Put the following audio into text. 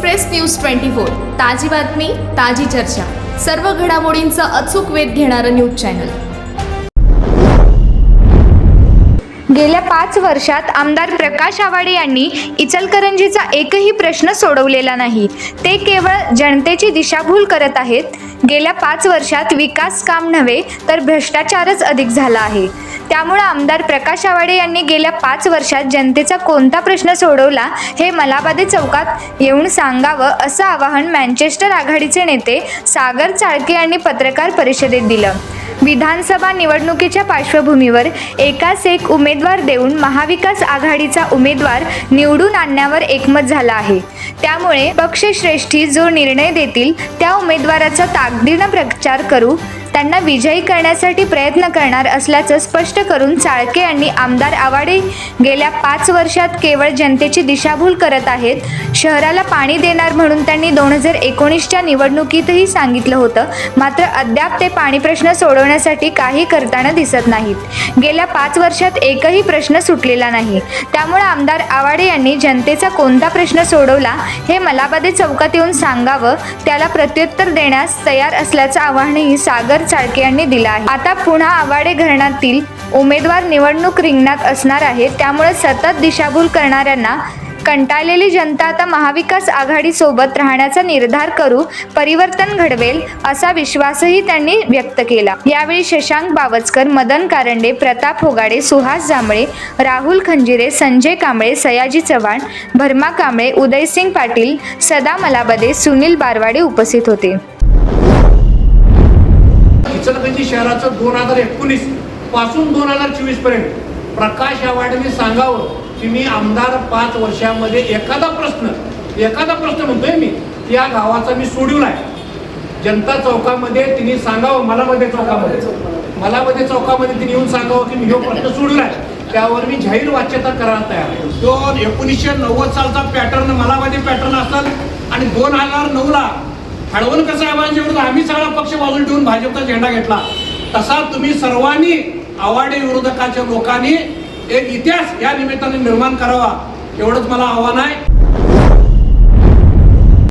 Express news twenty four ताजी बातमी ताजी चर्चा. सर्व घडामोडींचा अचूक वेध घेणारं न्यूज चॅनल. गेल्या पाच वर्षात आमदार प्रकाश आवाडे यांनी इचलकरंजीचा एकही प्रश्न सोडवलेला नाही. ते केवळ जनतेची दिशाभूल करत आहेत. गेल्या पाच वर्षात विकास काम नव्हे तर भ्रष्टाचारच अधिक झाला आहे. त्यामुळे आमदार प्रकाश आवाडे यांनी गेल्या पाच वर्षात जनतेचा कोणता प्रश्न सोडवला हे मलाबादे चौकात येऊन सांगावं असं आवाहन मँचेस्टर आघाडीचे नेते सागर चाळके यांनी पत्रकार परिषदेत दिलं. विधानसभा निवडणुकीच्या पार्श्वभूमीवर एकाच एक उमेदवार देऊन महाविकास आघाडीचा उमेदवार निवडून आणण्यावर एकमत झाला आहे. त्यामुळे पक्षश्रेष्ठी जो निर्णय देतील त्या उमेदवाराचा ताकदीनं प्रचार करू त्यांना विजयी करण्यासाठी प्रयत्न करणार असल्याचं स्पष्ट करून चाळके यांनी आमदार आवाडे गेल्या पाच वर्षात केवळ जनतेची दिशाभूल करत आहेत. शहराला पाणी देणार म्हणून त्यांनी दोन हजार एकोणीसच्या निवडणुकीतही सांगितलं होतं. मात्र अद्याप ते पाणी प्रश्न सोडवण्यासाठी काही करताना दिसत नाहीत. गेल्या पाच वर्षात एकही प्रश्न सुटलेला नाही. त्यामुळे आमदार आवाडे यांनी जनतेचा कोणता प्रश्न सोडवला हे मलाबादे चौकात येऊन सांगावं त्याला प्रत्युत्तर देण्यास तयार असल्याचं आवाहनही सागर चाळके यांनी दिला आहे. आता पुन्हा आवाडे घरणातील उमेदवार निवडणूक रिंगणात असणार आहे. त्यामुळे सतत दिशाभूल करणाऱ्यांना कंटाळलेली जनता आता महाविकास आघाडीसोबत राहण्याचा निर्धार करू परिवर्तन घडवेल असा विश्वासही त्यांनी व्यक्त केला. यावेळी शशांक बावचकर मदन कारंडे प्रताप होगाडे सुहास जांभळे राहुल खंजिरे संजय कांबळे सयाजी चव्हाण भरमा कांबळे उदयसिंग पाटील सदा मलाबदे सुनील बारवाडे उपस्थित होते. इचलकरंजी शहराचं दोन हजार एकोणीसपासून दोन हजार चोवीसपर्यंत. प्रकाश आवाडेने सांगावं की मी आमदार पाच वर्षामध्ये एखादा प्रश्न एखादा प्रश्न म्हणतोय मी या गावाचा मी सोडवलाय. जनता चौकामध्ये तिने सांगावं मलामध्ये चौकामध्ये मलामध्ये चौकामध्ये तिने येऊन सांगावं की मी हा प्रश्न आहे त्यावर मी जाहीर वाच्यता करायला तयार आहे. तो एकोणीसशे नव्वद सालचा पॅटर्न मलामध्ये पॅटर्न असेल आणि दोन हजार नऊला हळवणकर साहेबांच्या विरुद्ध आम्ही सगळा पक्ष बाजूला ठेवून भाजपचा झेंडा घेतला. तसा तुम्ही सर्वांनी आवाडे विरोधकाच्या लोकांनी एक इतिहास या निमित्ताने निर्माण करावा एवढंच मला आव्हान आहे.